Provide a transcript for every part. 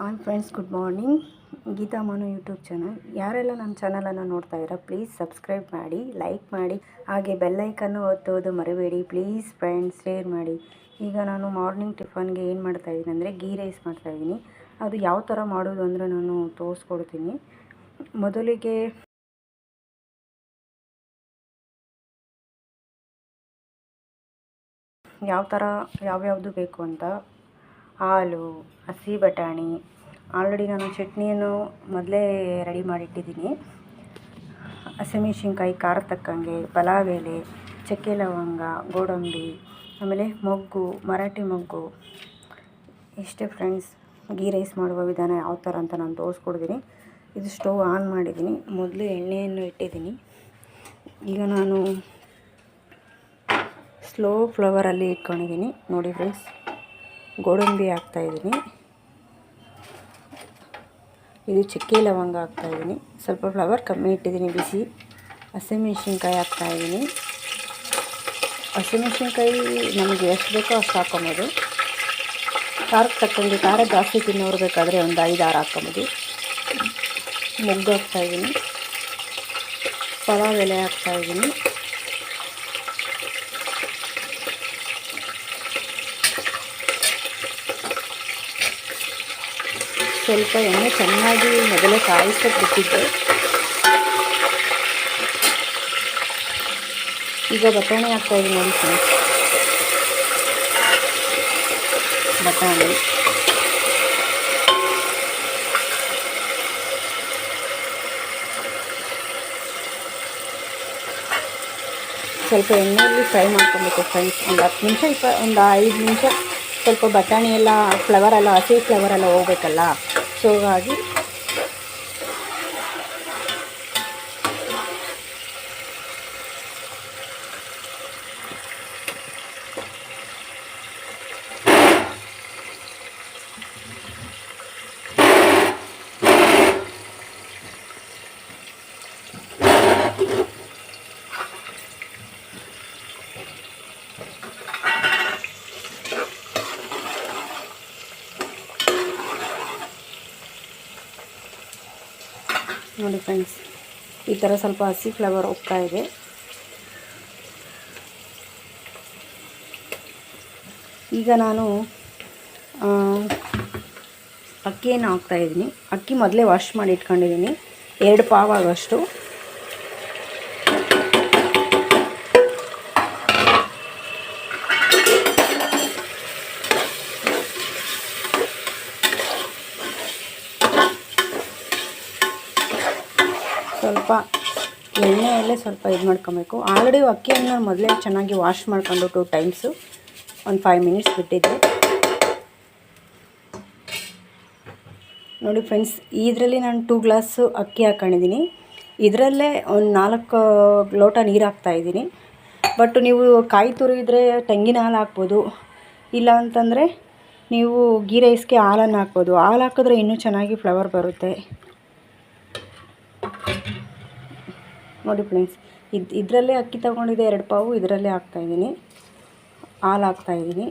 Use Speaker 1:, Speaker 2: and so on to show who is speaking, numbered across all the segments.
Speaker 1: Hi friends, good morning. Geeta Manu YouTube channel. ಯಾರೆಲ್ಲ ನನ್ನ ಚಾನಲನ್ನು ನೋಡ್ತಾ ಇದ್ದೀರಾ, ಪ್ಲೀಸ್ ಸಬ್ಸ್ಕ್ರೈಬ್ ಮಾಡಿ, ಲೈಕ್ ಮಾಡಿ, ಹಾಗೆ ಬೆಲ್ಲೈಕನ್ನು ಒತ್ತೋದು ಮರಿಬೇಡಿ. ಪ್ಲೀಸ್ ಫ್ರೆಂಡ್ಸ್, ಶೇರ್ ಮಾಡಿ. ಈಗ ನಾನು ಮಾರ್ನಿಂಗ್ ಟಿಫನ್ಗೆ ಏನು ಮಾಡ್ತಾಯಿದ್ದೀನಿ ಅಂದರೆ ಗೀ ರೈಸ್ ಮಾಡ್ತಾಯಿದ್ದೀನಿ ಅದು ಯಾವ ಥರ ಮಾಡೋದು ಅಂದರೆ ನಾನು ತೋರಿಸ್ಕೊಡ್ತೀನಿ. ಮೊದಲಿಗೆ ಯಾವ ಥರ, ಯಾವ್ಯಾವುದು ಬೇಕು ಅಂತ ಹಾಲು, ಹಸಿ ಬಟಾಣಿ, ಆಲ್ರೆಡಿ ನಾನು ಚಟ್ನಿಯನ್ನು ಮೊದಲೇ ರೆಡಿ ಮಾಡಿಟ್ಟಿದ್ದೀನಿ. ಹಸಿಮೆಣ್ಸಿನ್ಕಾಯಿ, ಖಾರ ತಕ್ಕಂಗೆ ಪಲಾವ್ ಎಲೆ ಚಕ್ಕೆ ಲವಂಗ, ಗೋಡಂಬಿ, ಆಮೇಲೆ ಮೊಗ್ಗು, ಮರಾಠಿ ಮೊಗ್ಗು. ಇಷ್ಟೇ ಫ್ರೆಂಡ್ಸ್ ಗೀ ರೈಸ್ ಮಾಡುವ ವಿಧಾನ ಯಾವ ಥರ ಅಂತ ನಾನು ತೋರಿಸ್ಕೊಡ್ತೀನಿ. ಇದು ಸ್ಟವ್ ಆನ್ ಮಾಡಿದ್ದೀನಿ. ಮೊದಲು ಎಣ್ಣೆಯನ್ನು ಇಟ್ಟಿದ್ದೀನಿ. ಈಗ ನಾನು ಸ್ಲೋ ಫ್ಲವರಲ್ಲಿ ಇಟ್ಕೊಂಡಿದ್ದೀನಿ. ನೋಡಿ ಫ್ರೆಂಡ್ಸ್ ಗೋಡಂಬಿ ಹಾಕ್ತಾಯಿದ್ದೀನಿ ಇದು ಚಕ್ಕೆ ಲವಂಗ ಹಾಕ್ತಾಯಿದ್ದೀನಿ ಸ್ವಲ್ಪ ಫ್ಲವರ್ ಕಮ್ಮಿ ಇಟ್ಟಿದ್ದೀನಿ, ಬಿಸಿ. ಹಸಿಮೆಣ್ಸಿನ್ಕಾಯಿ ಹಾಕ್ತಾಯಿದ್ದೀನಿ ಹಸಿಮೆಣ್ಸಿನ್ಕಾಯಿ ನಮಗೆ ಎಷ್ಟು ಬೇಕೋ ಅಷ್ಟು ಹಾಕ್ಕೊಬೋದು. ಖಾರಕ್ಕೆ ತಕ್ಕಂಗೆ ಖಾರ ಜಾಸ್ತಿ ತಿನ್ನೋರು ಬೇಕಾದರೆ ಒಂದು ಐದು ಆರು ಹಾಕ್ಕೊಬೋದು. ಮೊಗ್ಗು ಹಾಕ್ತಾಯಿದ್ದೀನಿ ಪಲಾವ್ ಎಲೆ ಹಾಕ್ತಾಯಿದ್ದೀನಿ ಸ್ವಲ್ಪ ಎಣ್ಣೆ ಚೆನ್ನಾಗಿ ಮೊದಲೇ ಕಾಯಿಸಕ್ಕೆ ಈಗ ಬಟಾಣಿ ಹಾಕ್ತಾಯಿದ್ದೀನಿ ನೋಡಿ ಫ್ರೆಂಡ್ಸ್. ಬಟಾಣಿ. ಸ್ವಲ್ಪ ಎಣ್ಣೆಯಲ್ಲಿ ಫ್ರೈ ಮಾಡ್ಕೊಬೇಕು ಫ್ರೆಂಡ್ಸ್. ಒಂದು ಹತ್ತು ನಿಮಿಷ ಇಪ್ಪ ಒಂದು ಐದು ನಿಮಿಷ ಸ್ವಲ್ಪ ಬಟಾಣಿ ಎಲ್ಲ, ಫ್ಲವರ್ ಎಲ್ಲ ಹಸಿ ಫ್ಲವರ್ ಎಲ್ಲ ಹೋಗ್ಬೇಕಲ್ಲ. ಸೊ ಹಾಗಾಗಿ ನೋಡಿ ಫ್ರೆಂಡ್ಸ್, ಈ ಥರ ಸ್ವಲ್ಪ ಹಸಿ ಫ್ಲವರ್ ಹೋಗ್ತಾ ಇದೆ. ಈಗ ನಾನು ಅಕ್ಕಿಯನ್ನು ಹಾಕ್ತಾಯಿದ್ದೀನಿ ಅಕ್ಕಿ ಮೊದಲೇ ವಾಶ್ ಮಾಡಿ ಇಟ್ಕೊಂಡಿದ್ದೀನಿ. ಎರಡು ಪಾವ್ ಆಗೋಷ್ಟು ಸ್ವಲ್ಪ ಎಣ್ಣೆಯಲ್ಲೇ ಸ್ವಲ್ಪ ಇದು ಮಾಡ್ಕೊಬೇಕು. ಆಲ್ರೆಡಿ ಅಕ್ಕಿಯನ್ನು ಮೊದಲೇ ಚೆನ್ನಾಗಿ ವಾಶ್ ಮಾಡ್ಕೊಂಡು ಟೂ ಟೈಮ್ಸು ಒಂದು ಫೈವ್ ಮಿನಿಟ್ಸ್ ಬಿಟ್ಟಿದ್ದೆ ನೋಡಿ ಫ್ರೆಂಡ್ಸ್ ಇದರಲ್ಲಿ ನಾನು ಟೂ ಗ್ಲಾಸು ಅಕ್ಕಿ ಹಾಕೊಂಡಿದ್ದೀನಿ. ಇದರಲ್ಲೇ ಒಂದು ನಾಲ್ಕು ಲೋಟ ನೀರು ಹಾಕ್ತಾಯಿದ್ದೀನಿ ಬಟ್ ನೀವು ಕಾಯಿ ತುರಿದ್ರೆ ತೆಂಗಿನ ಹಾಲು ಹಾಕ್ಬೋದು. ಇಲ್ಲ ಅಂತಂದರೆ ನೀವು ಗೀ ರೈಸ್ಗೆ ಹಾಲನ್ನು ಹಾಕ್ಬೋದು. ಹಾಲು ಹಾಕಿದ್ರೆ ಇನ್ನೂ ಚೆನ್ನಾಗಿ ಫ್ಲವರ್ ಬರುತ್ತೆ. ನೋಡಿ ಫ್ರೆಂಡ್ಸ್ ಇದು ಇದರಲ್ಲೇ ಅಕ್ಕಿ ತೊಗೊಂಡಿದ್ದೆ ಎರಡು ಪಾವು, ಇದರಲ್ಲೇ ಹಾಕ್ತಾಯಿದ್ದೀನಿ ಹಾಲು ಹಾಕ್ತಾಯಿದ್ದೀನಿ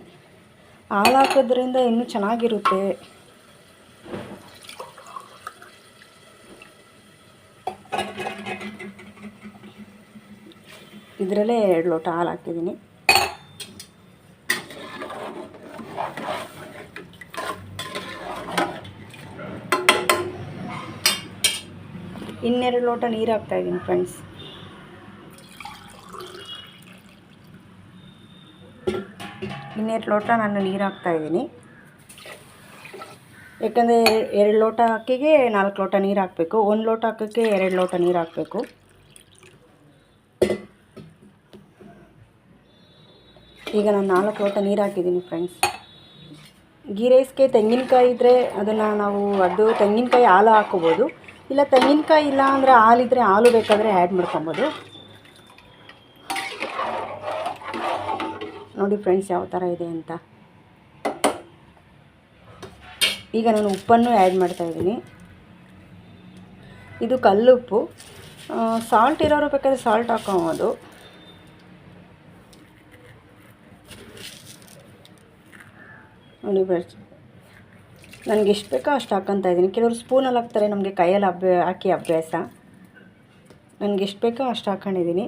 Speaker 1: ಹಾಲು ಹಾಕೋದ್ರಿಂದ ಇನ್ನೂ ಚೆನ್ನಾಗಿರುತ್ತೆ. ಇದರಲ್ಲೇ ಎರಡು ಲೋಟ ಹಾಲು ಹಾಕಿದ್ದೀನಿ. ಇನ್ನೆರಡು ಲೋಟ ನೀರು ಹಾಕ್ತಾಯಿದ್ದೀನಿ ಫ್ರೆಂಡ್ಸ್ ಇನ್ನೆರಡು ಲೋಟ ನಾನು ನೀರು ಹಾಕ್ತಾಯಿದ್ದೀನಿ ಯಾಕಂದರೆ ಎರಡು ಲೋಟ ಅಕ್ಕಿಗೆ ನಾಲ್ಕು ಲೋಟ ನೀರು ಹಾಕಬೇಕು ಒಂದು ಲೋಟ ಹಾಕೋಕ್ಕೆ ಎರಡು ಲೋಟ ನೀರು ಹಾಕಬೇಕು ಈಗ ನಾನು ನಾಲ್ಕು ಲೋಟ ನೀರು ಹಾಕಿದ್ದೀನಿ ಫ್ರೆಂಡ್ಸ್ ಗೀ ರೈಸ್ಗೆ ತೆಂಗಿನಕಾಯಿ ಇದ್ದರೆ ಅದನ್ನು ನಾವು ಅದು ತೆಂಗಿನಕಾಯಿ ಹಾಲು ಹಾಕೋಬೋದು ಇಲ್ಲ, ತೆಂಗಿನಕಾಯಿ ಇಲ್ಲ ಅಂದರೆ ಹಾಲಿದ್ರೆ ಹಾಲು ಬೇಕಾದರೆ ಆ್ಯಡ್ ಮಾಡ್ಕೊಬೋದು. ನೋಡಿ ಫ್ರೆಂಡ್ಸ್ ಯಾವ ಥರ ಇದೆ ಅಂತ. ಈಗ ನಾನು ಉಪ್ಪನ್ನು ಆ್ಯಡ್ ಮಾಡ್ತಾಯಿದ್ದೀನಿ ಇದು ಕಲ್ಲುಪ್ಪು. ಸಾಲ್ಟ್ ಇರೋರು ಬೇಕಾದ್ರೆ ಸಾಲ್ಟ್ ಹಾಕೋಬೋದು. ನೋಡಿ ಫ್ರೆಂಡ್ಸ್ ನನಗೆ ಎಷ್ಟು ಬೇಕೋ ಅಷ್ಟು ಹಾಕ್ಕೊತಾ ಇದ್ದೀನಿ. ಕೆಲವರು ಸ್ಪೂನಲ್ಲಿ ಹಾಕ್ತಾರೆ, ನಮಗೆ ಕೈಯಲ್ಲಿ ಅಭ್ಯ, ಹಾಕಿ ಅಭ್ಯಾಸ. ನನಗೆ ಎಷ್ಟು ಬೇಕೋ ಅಷ್ಟು ಹಾಕೊಂಡಿದ್ದೀನಿ.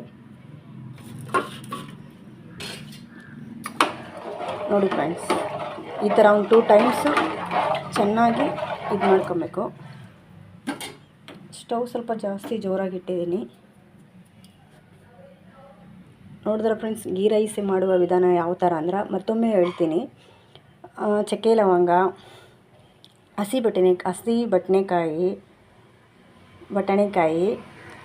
Speaker 1: ನೋಡಿ ಫ್ರೆಂಡ್ಸ್ ಈ ಥರ ಒಂದು ಟೂ ಟೈಮ್ಸು ಚೆನ್ನಾಗಿ ಇದು ಮಾಡ್ಕೊಬೇಕು. ಸ್ಟವ್ ಸ್ವಲ್ಪ ಜಾಸ್ತಿ ಜೋರಾಗಿ ಇಟ್ಟಿದ್ದೀನಿ. ನೋಡಿದ್ರೆ ಫ್ರೆಂಡ್ಸ್ ಗೀ ರೈಸ್ ಮಾಡುವ ವಿಧಾನ ಯಾವ ಥರ ಅಂದ್ರೆ ಮತ್ತೊಮ್ಮೆ ಹೇಳ್ತೀನಿ. ಚಕ್ಕೆ ಲವಂಗ ಹಸಿ ಬಟಾಣಿ, ಹಸಿ ಬಟನೆಕಾಯಿ ಬಟಾಣಿಕಾಯಿ.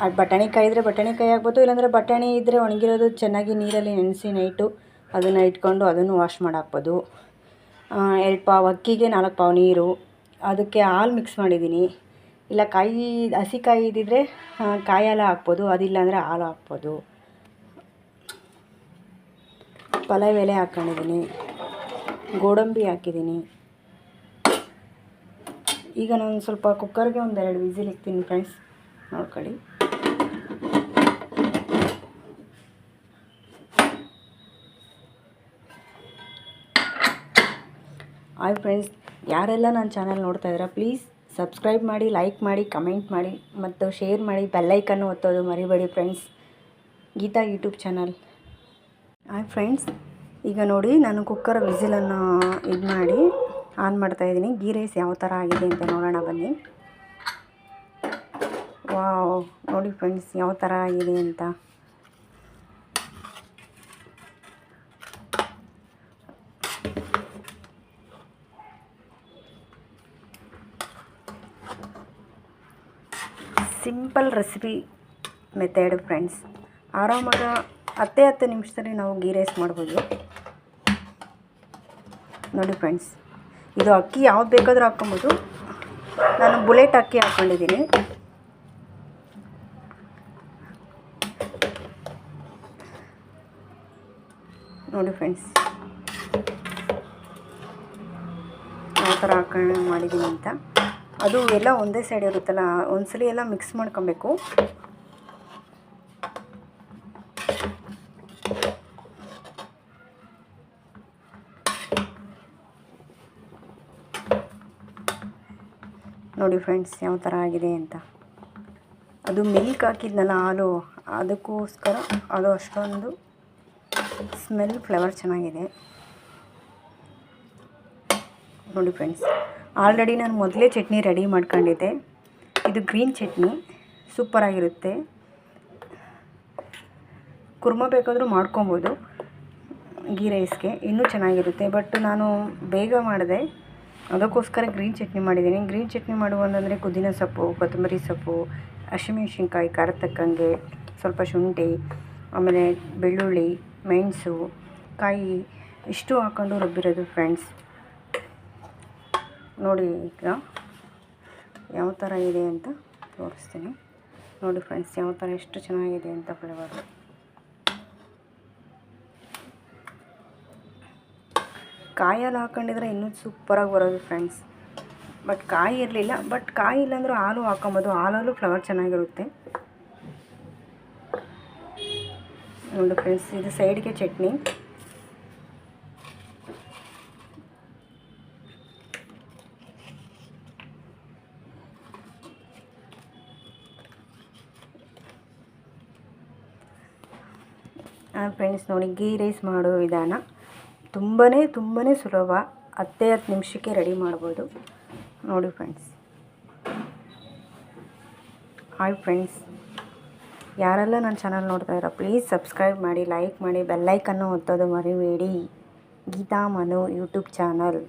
Speaker 1: ಅದು ಬಟಾಣಿಕಾಯಿ ಇದ್ದರೆ ಬಟಾಣಿಕಾಯಿ ಆಗ್ಬೋದು, ಇಲ್ಲಾಂದರೆ ಬಟಾಣಿ ಇದ್ದರೆ ಒಣಗಿರೋದು ಚೆನ್ನಾಗಿ ನೀರಲ್ಲಿ ನೆನೆಸಿ ನೈಟು ಅದನ್ನು ಇಟ್ಕೊಂಡು ಅದನ್ನು ವಾಶ್ ಮಾಡಿ ಹಾಕ್ಬೋದು ಎರಡು ಪಾವು ಅಕ್ಕಿಗೆ ನಾಲ್ಕು ಪಾವು ನೀರು. ಅದಕ್ಕೆ ಹಾಲು ಮಿಕ್ಸ್ ಮಾಡಿದ್ದೀನಿ. ಇಲ್ಲ, ಕಾಯಿ, ಹಸಿ ಕಾಯಿ ಇದ್ದಿದ್ರೆ ಕಾಯಿ ಹಾಲು ಹಾಕ್ಬೋದು ಅದಿಲ್ಲ ಅಂದರೆ ಹಾಲು ಹಾಕ್ಬೋದು. ಪಲಾವ್ ಎಲೆ ಹಾಕ್ಕೊಂಡಿದ್ದೀನಿ ಗೋಡಂಬಿ ಹಾಕಿದ್ದೀನಿ. ಈಗ ನಾನು ಸ್ವಲ್ಪ ಕುಕ್ಕರ್ಗೆ ಒಂದೆರಡು ವಿಸಿಲ್ ಇಕ್ತೀನಿ ಫ್ರೆಂಡ್ಸ್ ನೋಡ್ಕೊಳ್ಳಿ. ಹಾಯ್ ಫ್ರೆಂಡ್ಸ್ ಯಾರೆಲ್ಲ ನನ್ನ ಚಾನಲ್ ನೋಡ್ತಾ ಇದ್ದೀರಾ ಪ್ಲೀಸ್ ಸಬ್ಸ್ಕ್ರೈಬ್ ಮಾಡಿ ಲೈಕ್ ಮಾಡಿ ಕಮೆಂಟ್ ಮಾಡಿ, ಮತ್ತು ಶೇರ್ ಮಾಡಿ ಬೆಲ್ಲೈಕನ್ನು ಒತ್ತೋದು ಮರಿಬೇಡಿ friends Geeta YouTube channel hi friends ಈಗ ನೋಡಿ ನಾನು ಕುಕ್ಕರ್ ವಿಸಿಲನ್ನು ಇದು ಮಾಡಿ ಆನ್ ಮಾಡ್ತಾ ಇದ್ದೀನಿ. ಗೀ ರೈಸ್ ಯಾವ ಥರ ಆಗಿದೆ ಅಂತ ನೋಡೋಣ ಬನ್ನಿ. ವಾವ್, ನೋಡಿ ಫ್ರೆಂಡ್ಸ್ ಯಾವ ಥರ ಆಗಿದೆ ಅಂತ. ಸಿಂಪಲ್ ರೆಸಿಪಿ ಮೆಥಡ್ ಫ್ರೆಂಡ್ಸ್ ಆರಾಮಾಗ ಹತ್ತೇ ಹತ್ತು ನಿಮಿಷದಲ್ಲಿ ನಾವು ಗೀ ರೈಸ್ ಮಾಡ್ಬೋದು. ನೋಡಿ ಫ್ರೆಂಡ್ಸ್ ಇದು ಅಕ್ಕಿ ಯಾವ್ದು ಬೇಕಾದರೂ ಹಾಕ್ಕೊಬೋದು. ನಾನು ಬುಲೆಟ್ ಅಕ್ಕಿ ಹಾಕ್ಕೊಂಡಿದ್ದೀನಿ. ನೋಡಿ ಫ್ರೆಂಡ್ಸ್ ಯಾವ ಥರ ಹಾಕೊಂಡು ಮಾಡಿದ್ದೀನಿ ಅಂತ. ಅದು ಎಲ್ಲ ಒಂದೇ ಸೈಡ್ ಇರುತ್ತಲ್ಲ, ಒಂದ್ಸಲಿ ಎಲ್ಲ ಮಿಕ್ಸ್ ಮಾಡ್ಕೊಬೇಕು. ನೋಡಿ ಫ್ರೆಂಡ್ಸ್ ಯಾವ ಥರ ಆಗಿದೆ ಅಂತ. ಅದು ಮಿಲ್ಕ್ ಹಾಕಿದ್ನಲ್ಲ ಹಾಲು, ಅದಕ್ಕೋಸ್ಕರ ಅದು ಅಷ್ಟೊಂದು ಸ್ಮೆಲ್ ಫ್ಲೇವರ್ ಚೆನ್ನಾಗಿದೆ. ನೋಡಿ ಫ್ರೆಂಡ್ಸ್ ಆಲ್ರೆಡಿ ನಾನು ಮೊದಲೇ ಚಟ್ನಿ ರೆಡಿ ಮಾಡ್ಕೊಂಡಿದ್ದೆ. ಇದು ಗ್ರೀನ್ ಚಟ್ನಿ ಸೂಪರಾಗಿರುತ್ತೆ ಕುರ್ಮ ಬೇಕಾದರೂ ಮಾಡ್ಕೊಬೋದು ಗೀ ರೈಸ್ಗೆ ಇನ್ನೂ ಚೆನ್ನಾಗಿರುತ್ತೆ. ಬಟ್ ನಾನು ಬೇಗ ಮಾಡಿದೆ. ಅದಕ್ಕೋಸ್ಕರ ಗ್ರೀನ್ ಚಟ್ನಿ ಮಾಡಿದ್ದೀನಿ. ಗ್ರೀನ್ ಚಟ್ನಿ ಮಾಡುವಂತಂದರೆ ಪುದೀನ ಸೊಪ್ಪು, ಕೊತ್ತಂಬರಿ ಸೊಪ್ಪು ಹಸಿಮೆಣ್ಸಿನ್ಕಾಯಿ ಖಾರದ ತಕ್ಕಂಗೆ ಸ್ವಲ್ಪ ಶುಂಠಿ, ಆಮೇಲೆ ಬೆಳ್ಳುಳ್ಳಿ, ಮೆಣಸು, ಕಾಯಿ ಇಷ್ಟು ಹಾಕೊಂಡು ರುಬ್ಬಿರೋದು ಫ್ರೆಂಡ್ಸ್ ನೋಡಿ ಈಗ ಯಾವ ಥರ ಇದೆ ಅಂತ ತೋರಿಸ್ತೀನಿ. ನೋಡಿ ಫ್ರೆಂಡ್ಸ್ ಯಾವ ಥರ ಎಷ್ಟು ಚೆನ್ನಾಗಿದೆ ಅಂತ ಫ್ಲೇವರು ಕಾಯಲ್ಲಿ ಹಾಕೊಂಡಿದ್ರೆ ಇನ್ನೂ ಸೂಪರಾಗಿ ಬರೋದು ಫ್ರೆಂಡ್ಸ್ ಬಟ್ ಕಾಯಿ ಇರಲಿಲ್ಲ ಬಟ್ ಕಾಯಿ ಇಲ್ಲಾಂದ್ರೂ ಹಾಲು ಹಾಕೊಬೋದು. ಹಾಲಲ್ಲೂ ಫ್ಲವರ್ ಚೆನ್ನಾಗಿರುತ್ತೆ. ನೋಡಿ ಫ್ರೆಂಡ್ಸ್ ಇದು ಸೈಡ್ಗೆ ಚಟ್ನಿ. ಫ್ರೆಂಡ್ಸ್ ನೋಡಿ ಗೀ ರೈಸ್ ಮಾಡೋ ವಿಧಾನ. ತುಂಬಾ ತುಂಬಾ ಸುಲಭ. ಹತ್ತೇ ಹತ್ತು ನಿಮಿಷಕ್ಕೆ ರೆಡಿ ಮಾಡ್ಬೋದು. ನೋಡಿ ಫ್ರೆಂಡ್ಸ್ ಹಾಯ್ ಫ್ರೆಂಡ್ಸ್ ಯಾರೆಲ್ಲ ನನ್ನ ಚಾನಲ್ ನೋಡ್ತಾ ಇರೋ ಪ್ಲೀಸ್ ಸಬ್ಸ್ಕ್ರೈಬ್ ಮಾಡಿ ಲೈಕ್ ಮಾಡಿ ಬೆಲ್ಲೈಕನ್ನು ಒತ್ತೋದು ಮರಿಬೇಡಿ. Geetha Manu YouTube channel